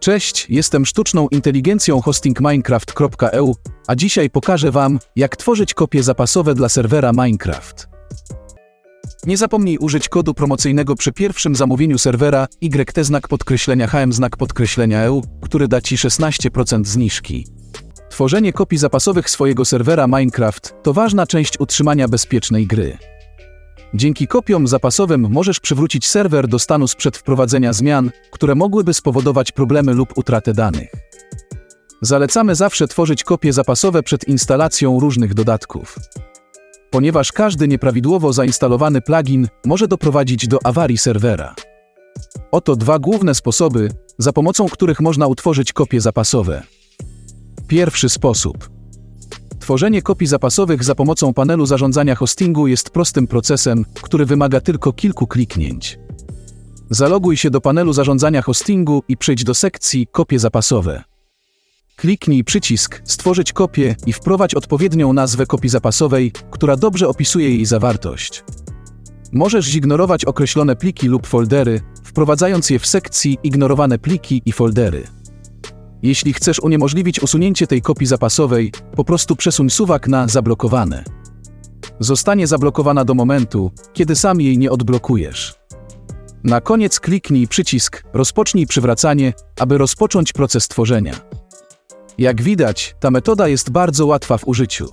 Cześć, jestem sztuczną inteligencją hostingminecraft.eu, a dzisiaj pokażę Wam, jak tworzyć kopie zapasowe dla serwera Minecraft. Nie zapomnij użyć kodu promocyjnego przy pierwszym zamówieniu serwera YT znak podkreślenia HM znak podkreślenia EU, który da Ci 16% zniżki. Tworzenie kopii zapasowych swojego serwera Minecraft to ważna część utrzymania bezpiecznej gry. Dzięki kopiom zapasowym możesz przywrócić serwer do stanu sprzed wprowadzenia zmian, które mogłyby spowodować problemy lub utratę danych. Zalecamy zawsze tworzyć kopie zapasowe przed instalacją różnych dodatków. Ponieważ każdy nieprawidłowo zainstalowany plugin może doprowadzić do awarii serwera. Oto dwa główne sposoby, za pomocą których można utworzyć kopie zapasowe. Pierwszy sposób. Tworzenie kopii zapasowych za pomocą panelu zarządzania hostingu jest prostym procesem, który wymaga tylko kilku kliknięć. Zaloguj się do panelu zarządzania hostingu i przejdź do sekcji Kopie zapasowe. Kliknij przycisk Stworzyć kopię i wprowadź odpowiednią nazwę kopii zapasowej, która dobrze opisuje jej zawartość. Możesz zignorować określone pliki lub foldery, wprowadzając je w sekcji Ignorowane pliki i foldery. Jeśli chcesz uniemożliwić usunięcie tej kopii zapasowej, po prostu przesuń suwak na zablokowane. Zostanie zablokowana do momentu, kiedy sam jej nie odblokujesz. Na koniec kliknij przycisk Rozpocznij przywracanie, aby rozpocząć proces tworzenia. Jak widać, ta metoda jest bardzo łatwa w użyciu.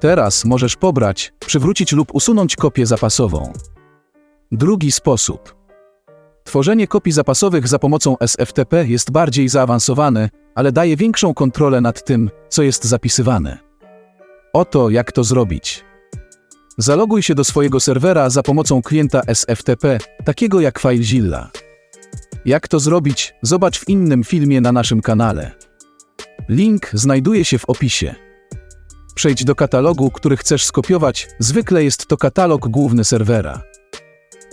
Teraz możesz pobrać, przywrócić lub usunąć kopię zapasową. Drugi sposób. Tworzenie kopii zapasowych za pomocą SFTP jest bardziej zaawansowane, ale daje większą kontrolę nad tym, co jest zapisywane. Oto jak to zrobić. Zaloguj się do swojego serwera za pomocą klienta SFTP, takiego jak FileZilla. Jak to zrobić, zobacz w innym filmie na naszym kanale. Link znajduje się w opisie. Przejdź do katalogu, który chcesz skopiować, zwykle jest to katalog główny serwera.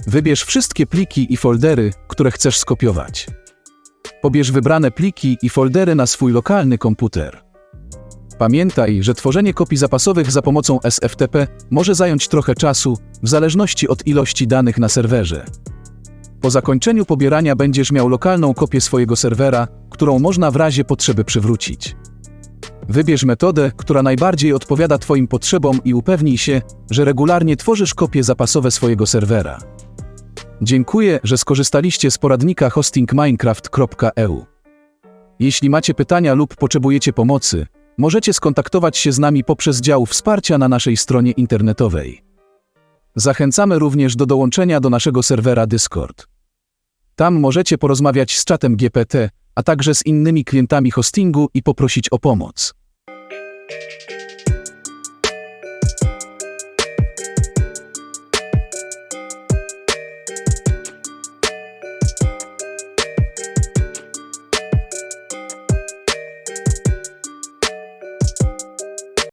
Wybierz wszystkie pliki i foldery, które chcesz skopiować. Pobierz wybrane pliki i foldery na swój lokalny komputer. Pamiętaj, że tworzenie kopii zapasowych za pomocą SFTP może zająć trochę czasu, w zależności od ilości danych na serwerze. Po zakończeniu pobierania będziesz miał lokalną kopię swojego serwera, którą można w razie potrzeby przywrócić. Wybierz metodę, która najbardziej odpowiada Twoim potrzebom i upewnij się, że regularnie tworzysz kopie zapasowe swojego serwera. Dziękuję, że skorzystaliście z poradnika hostingminecraft.eu. Jeśli macie pytania lub potrzebujecie pomocy, możecie skontaktować się z nami poprzez dział wsparcia na naszej stronie internetowej. Zachęcamy również do dołączenia do naszego serwera Discord. Tam możecie porozmawiać z czatem GPT, a także z innymi klientami hostingu i poprosić o pomoc.